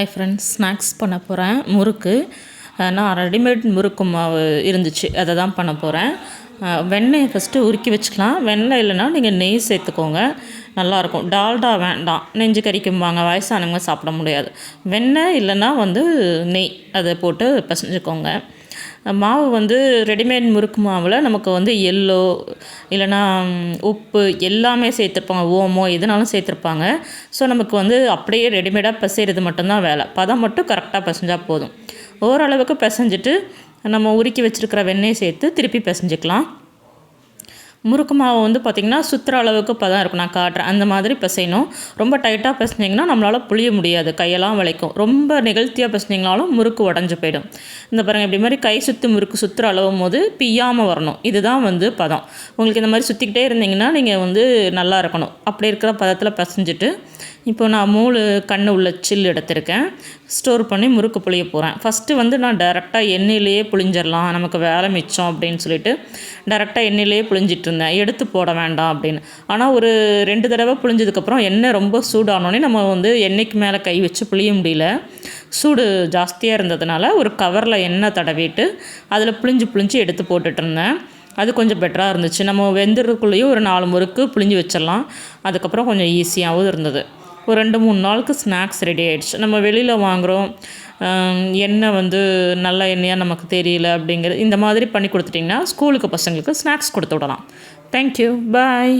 Hi friends snacks பண்ண போகிறேன் முறுக்கு. நான் ரெடிமேட் முறுக்கு மாவு இருந்துச்சு. அதை தான் பண்ண போகிறேன் வெண்ணெயை ஃபஸ்ட்டு உருக்கி வச்சுக்கலாம். வெண்ணெய் இல்லைன்னா நீங்கள் நெய் சேர்த்துக்கோங்க. நல்லாயிருக்கும். டால்டா வேண்டாம். நெஞ்சு கறிக்கும்பாங்க வயசானவங்க சாப்பிட முடியாது. வெண்ணெய் இல்லைன்னா வந்து நெய். அதை போட்டு பிசைஞ்சுக்கோங்க. மாவு வந்து ரெடிமேட் முறுக்கு மாவில் நமக்கு வந்து எல்லோ இல்லைனா உப்பு எல்லாமே சேர்த்துருப்பாங்க. ஓமோ எதுனாலும் சேர்த்துருப்பாங்க. ஸோ நமக்கு வந்து அப்படியே ரெடிமேடாக பிசைகிறது மட்டும்தான் வேலை. பதம் மட்டும் கரெக்டாக பிசைஞ்சால் போதும். ஓரளவுக்கு பிசைஞ்சிட்டு நம்ம உருக்கி வச்சுருக்கிற வெண்ணெய் சேர்த்து திருப்பி பிசைஞ்சிக்கலாம். முறுக்கு மாவு வந்து பார்த்திங்கன்னா சுற்றுற அளவுக்கு இப்போ தான் இருக்கும். நான் காட்டுறேன். அந்த மாதிரி பிசையணும். ரொம்ப டைட்டாக பிசைஞ்சிங்கன்னா நம்மளால் புளிய முடியாது. கையெல்லாம் வளைக்கும். ரொம்ப நிகழ்த்தியாக பிசைஞ்சிங்கனாலும் முறுக்கு உடஞ்சி போயிடும். இந்த பாருங்கள் இப்படி மாதிரி கை சுற்றி முறுக்கு சுற்றுற அளவும் போது பிய்யாமல் வரணும். இதுதான் வந்து பதம். உங்களுக்கு இந்த மாதிரி சுற்றிக்கிட்டே இருந்தீங்கன்னா நீங்கள் வந்து நல்லா இருக்கணும். அப்படி இருக்கிற பதத்தில் பிசைஞ்சிட்டு இப்போ நான் மூணு கண் உள்ள சில் எடுத்திருக்கேன். ஸ்டோர் பண்ணி முறுக்கு புளிய போகிறேன் ஃபஸ்ட்டு வந்து நான் டேரெக்டாக எண்ணெயிலேயே புளிஞ்சிடலாம் நமக்கு வேலை மிச்சம் அப்படின்னு சொல்லிட்டு டேரெக்டாக எண்ணெயிலேயே புளிஞ்சிட்டு இருந்தேன். எடுத்து போட வேண்டாம் அப்படின்னு. ஆனால் ஒரு ரெண்டு தடவை புளிஞ்சதுக்கப்புறம் எண்ணெய் ரொம்ப சூடானோடனே நம்ம வந்து எண்ணெய்க்கு மேலே கை வச்சு புளிய முடியல. சூடு ஜாஸ்தியாக இருந்ததுனால ஒரு கவரில் எண்ணெய் தடவிட்டு அதில் புளிஞ்சு புளிஞ்சு எடுத்து போட்டுட்டு இருந்தேன். அது கொஞ்சம் பெட்டராக இருந்துச்சு. நம்ம வெந்துடுறதுக்குள்ளேயும் ஒரு நாலு முறுக்கு புளிஞ்சு வச்சிடலாம் அதுக்கப்புறம் கொஞ்சம் ஈஸியாகவும் இருந்தது. ஒரு ரெண்டு மூணு நாளுக்கு ஸ்நாக்ஸ் ரெடி ஆகிடுச்சு நம்ம வெளியில் வாங்குகிறோம் எண்ணெய் வந்து நல்ல எண்ணெயாக நமக்கு தெரியல அப்படிங்கிறது இந்த மாதிரி பண்ணி கொடுத்துட்டிங்கன்னா ஸ்கூலுக்கு பசங்களுக்கு ஸ்நாக்ஸ் கொடுத்து விடலாம். Thank you bye